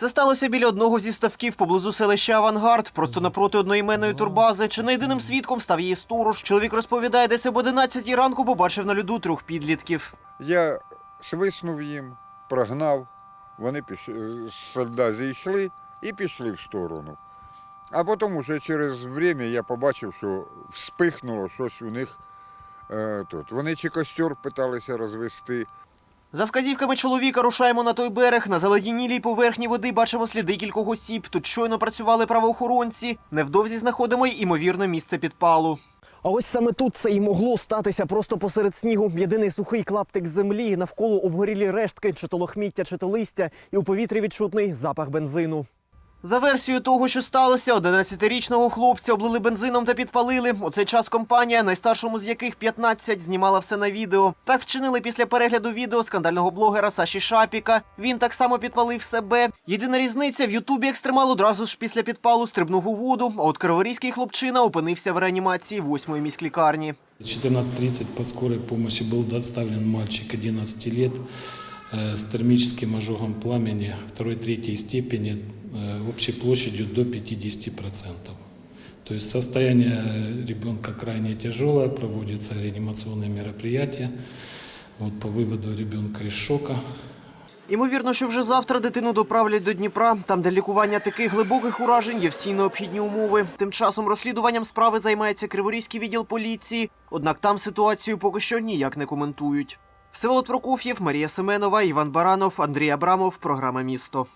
Це сталося біля одного зі ставків поблизу селища Авангард, просто напроти одноіменної турбази. Чи не єдиним свідком став її сторож. Чоловік розповідає, десь об 11 ранку побачив на льоду трьох підлітків. Я свиснув їм, прогнав, вони піш... з сельда зійшли і пішли в сторону. А потім уже через время я побачив, що вспихнуло щось у них е, тут. Вони чи костер питалися розвести. За вказівками чоловіка рушаємо на той берег. На заледінілій поверхні води бачимо сліди кількох осіб. Тут щойно працювали правоохоронці. Невдовзі знаходимо й імовірно місце підпалу. А ось саме тут це і могло статися просто посеред снігу. Єдиний сухий клаптик землі, навколо обгорілі рештки, чи то лохміття, чи то листя, і у повітрі відчутний запах бензину. За версією того, що сталося, 11-річного хлопця облили бензином та підпалили. У цей час компанія, найстаршому з яких 15, знімала все на відео. Так вчинили після перегляду відео скандального блогера Саші Шапіка. Він так само підпалив себе. Єдина різниця в Ютубі екстремал одразу ж після підпалу стрибнув у воду. А от криворізький хлопчина опинився в реанімації 8-ї міськлікарні. В 14.30 по скорой помощи был доставлен мальчик 11 лет с термическим ожогом пламени второй-третьей степени э, общей площадью до 50%. То есть состояние ребенка крайне тяжелое, проводятся реанимационные мероприятия вот, по выводу ребенка из шока. Імовірно, що вже завтра дитину доправлять до Дніпра, там, де лікування таких глибоких уражень є всі необхідні умови. Тим часом розслідуванням справи займається Криворізький відділ поліції. Однак там ситуацію поки що ніяк не коментують. Всеволод Прокуф'єв, Марія Семенова, Іван Баранов, Андрій Абрамов. Програма Місто.